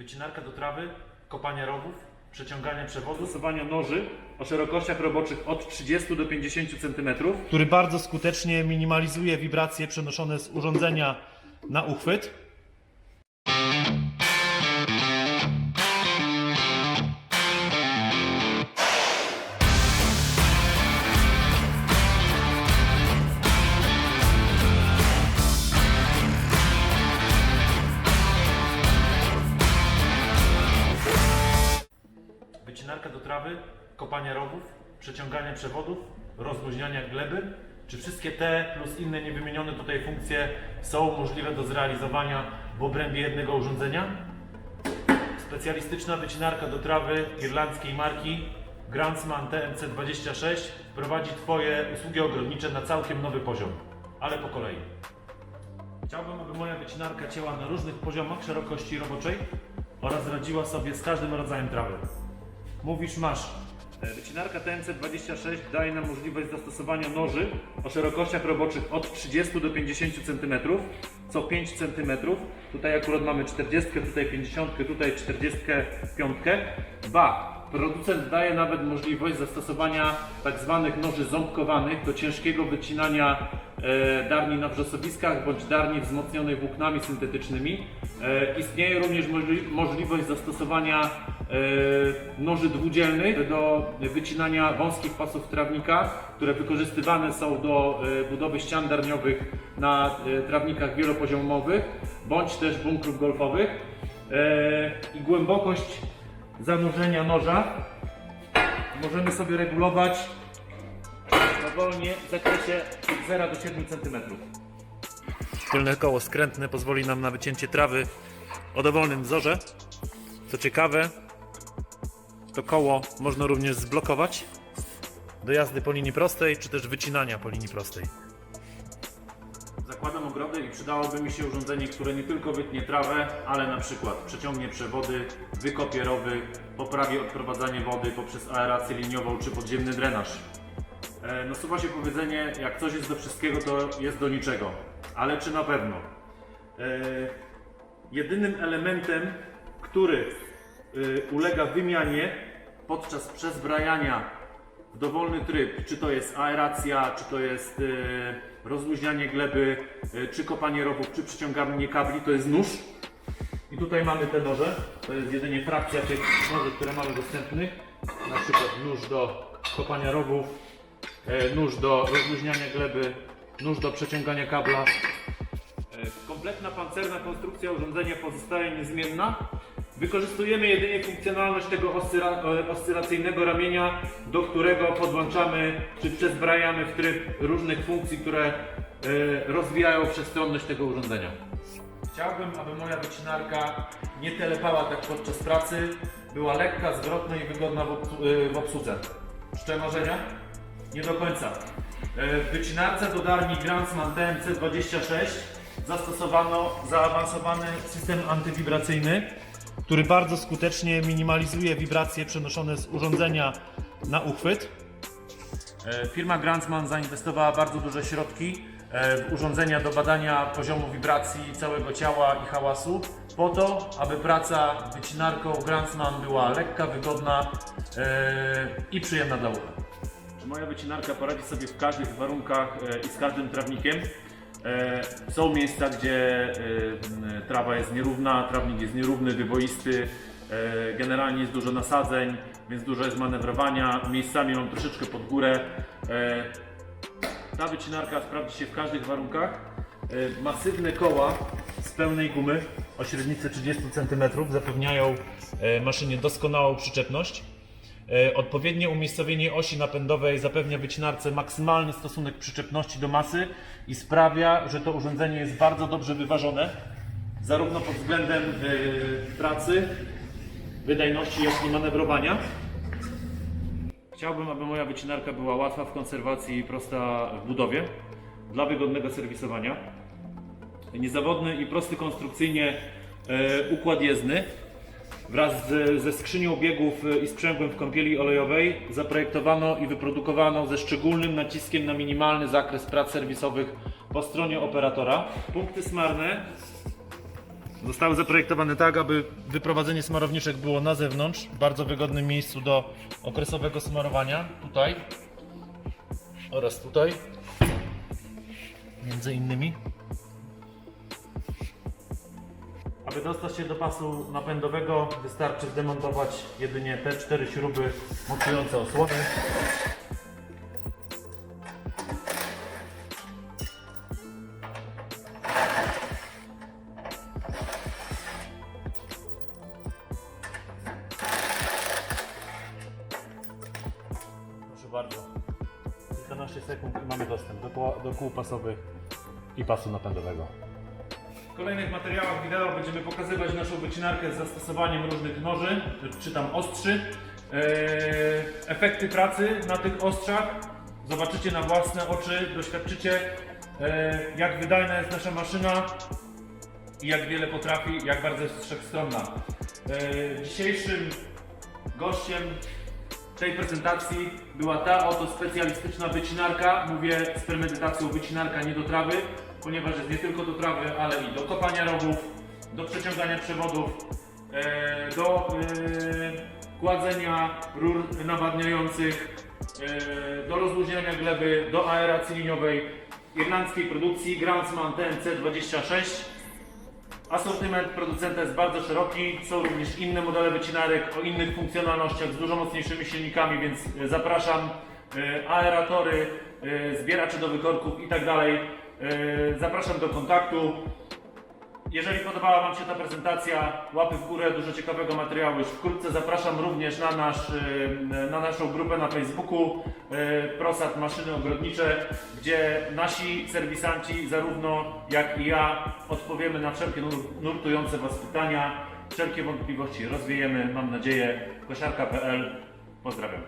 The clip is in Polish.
wycinarka do trawy, kopanie rowów, przeciąganie przewodów, stosowania noży o szerokościach roboczych od 30 do 50 cm. który bardzo skutecznie minimalizuje wibracje przenoszone z urządzenia na uchwyt. Trawy, kopanie rowów, przeciąganie przewodów, rozluźniania gleby. Czy wszystkie te plus inne niewymienione tutaj funkcje są możliwe do zrealizowania w obrębie jednego urządzenia? Specjalistyczna wycinarka do trawy irlandzkiej marki Grandsman TMC26 wprowadzi Twoje usługi ogrodnicze na całkiem nowy poziom, ale po kolei. Chciałbym, aby moja wycinarka cięła na różnych poziomach szerokości roboczej oraz radziła sobie z każdym rodzajem trawy. Mówisz, masz. E, Wycinarka TNC26 daje nam możliwość zastosowania noży o szerokościach roboczych od 30 do 50 cm, co 5 cm. Tutaj akurat mamy 40, tutaj 50, tutaj 45. Ba, producent daje nawet możliwość zastosowania tak zwanych noży ząbkowanych do ciężkiego wycinania e, darni na wrzosowiskach bądź darni wzmocnionej włóknami syntetycznymi. E, istnieje również możli możliwość zastosowania noży dwudzielnych do wycinania wąskich pasów trawnika, które wykorzystywane są do e, budowy ścian darniowych na e, trawnikach wielopoziomowych bądź też bunkrów golfowych. E, I głębokość zanurzenia noża możemy sobie regulować dowolnie w zakresie od 0 do 7 cm. Tylne koło skrętne pozwoli nam na wycięcie trawy o dowolnym wzorze. Co ciekawe, to koło można również zblokować do jazdy po linii prostej, czy też wycinania po linii prostej. Zakładam ogrodę i przydałoby mi się urządzenie, które nie tylko wytnie trawę, ale na przykład przeciągnie przewody, wykopie rowy, poprawi odprowadzanie wody poprzez aerację liniową czy podziemny drenaż. E, nasuwa się powiedzenie, jak coś jest do wszystkiego, to jest do niczego. Ale czy na pewno? E, jedynym elementem, który ulega wymianie podczas przezbrajania w dowolny tryb, czy to jest aeracja, czy to jest y, rozluźnianie gleby, y, czy kopanie rowów, czy przyciąganie kabli, to jest nóż. I tutaj mamy te noże, to jest jedynie frakcja tych noży, które mamy dostępnych. Na przykład nóż do kopania rowów, nóż do rozluźniania gleby, nóż do przeciągania kabla. Kompletna pancerna konstrukcja urządzenia pozostaje niezmienna. Wykorzystujemy jedynie funkcjonalność tego oscyla- e, oscylacyjnego ramienia, do którego podłączamy czy przezbrajamy w tryb różnych funkcji, które e, rozwijają przestronność tego urządzenia. Chciałbym, aby moja wycinarka nie telepała tak podczas pracy, była lekka, zwrotna i wygodna w, w obsłudze. Czcze marzenia? Nie do końca. E, W wycinarce do darni Grandsman TMC26 zastosowano zaawansowany system antywibracyjny, który bardzo skutecznie minimalizuje wibracje przenoszone z urządzenia na uchwyt. E, Firma Grandsman zainwestowała bardzo duże środki e, w urządzenia do badania poziomu wibracji całego ciała i hałasu, po to, aby praca wycinarką Grandsman była lekka, wygodna e, i przyjemna dla ucha. Czy moja wycinarka poradzi sobie w każdych warunkach i z każdym trawnikiem? E, Są miejsca, gdzie e, trawa jest nierówna, trawnik jest nierówny, wyboisty, e, generalnie jest dużo nasadzeń, więc dużo jest manewrowania. Miejscami mam troszeczkę pod górę. Ta wycinarka sprawdzi się w każdych warunkach. Masywne koła z pełnej gumy o średnicy 30 cm zapewniają maszynie doskonałą przyczepność. E, Odpowiednie umiejscowienie osi napędowej zapewnia wycinarce maksymalny stosunek przyczepności do masy i sprawia, że to urządzenie jest bardzo dobrze wyważone, zarówno pod względem e, pracy, wydajności, jak i manewrowania. Chciałbym, aby moja wycinarka była łatwa w konserwacji i prosta w budowie, dla wygodnego serwisowania. Niezawodny i prosty konstrukcyjnie e, układ jezdny wraz z, ze skrzynią biegów e, i sprzęgłem w kąpieli olejowej zaprojektowano i wyprodukowano ze szczególnym naciskiem na minimalny zakres prac serwisowych po stronie operatora. Punkty smarne Zostały zaprojektowane tak, aby wyprowadzenie smarowniczek było na zewnątrz, w bardzo wygodnym miejscu do okresowego smarowania, tutaj oraz tutaj, między innymi. Aby dostać się do pasu napędowego wystarczy zdemontować jedynie te cztery śruby mocujące osłony. Proszę bardzo. Kilkanaście sekund i mamy dostęp do, do kół pasowych i pasu napędowego. W kolejnych materiałach wideo będziemy pokazywać naszą wycinarkę z zastosowaniem różnych noży, czy tam ostrzy. Eee, efekty pracy na tych ostrzach zobaczycie na własne oczy, doświadczycie eee, jak wydajna jest nasza maszyna i jak wiele potrafi, jak bardzo jest wszechstronna. Eee, dzisiejszym gościem tej prezentacji była ta oto specjalistyczna wycinarka. Mówię z premedytacją wycinarka nie do trawy, ponieważ jest nie tylko do trawy, ale i do kopania rowów, do przeciągania przewodów, e, do e, kładzenia rur nawadniających, e, do rozluźniania gleby, do aeracji liniowej irlandzkiej produkcji Groundsman TNC26. Asortyment producenta jest bardzo szeroki, są również inne modele wycinarek o innych funkcjonalnościach z dużo mocniejszymi silnikami, więc zapraszam. Aeratory, zbieracze do wykorków i tak Zapraszam do kontaktu. Jeżeli podobała Wam się ta prezentacja, łapy w górę, dużo ciekawego materiału już wkrótce. Zapraszam również na, nasz, e, na naszą grupę na Facebooku e, Prosat Maszyny Ogrodnicze, gdzie nasi serwisanci, zarówno jak i ja, odpowiemy na wszelkie nur- nurtujące Was pytania. Wszelkie wątpliwości rozwiejemy, mam nadzieję. Kosiarka.pl Pozdrawiam.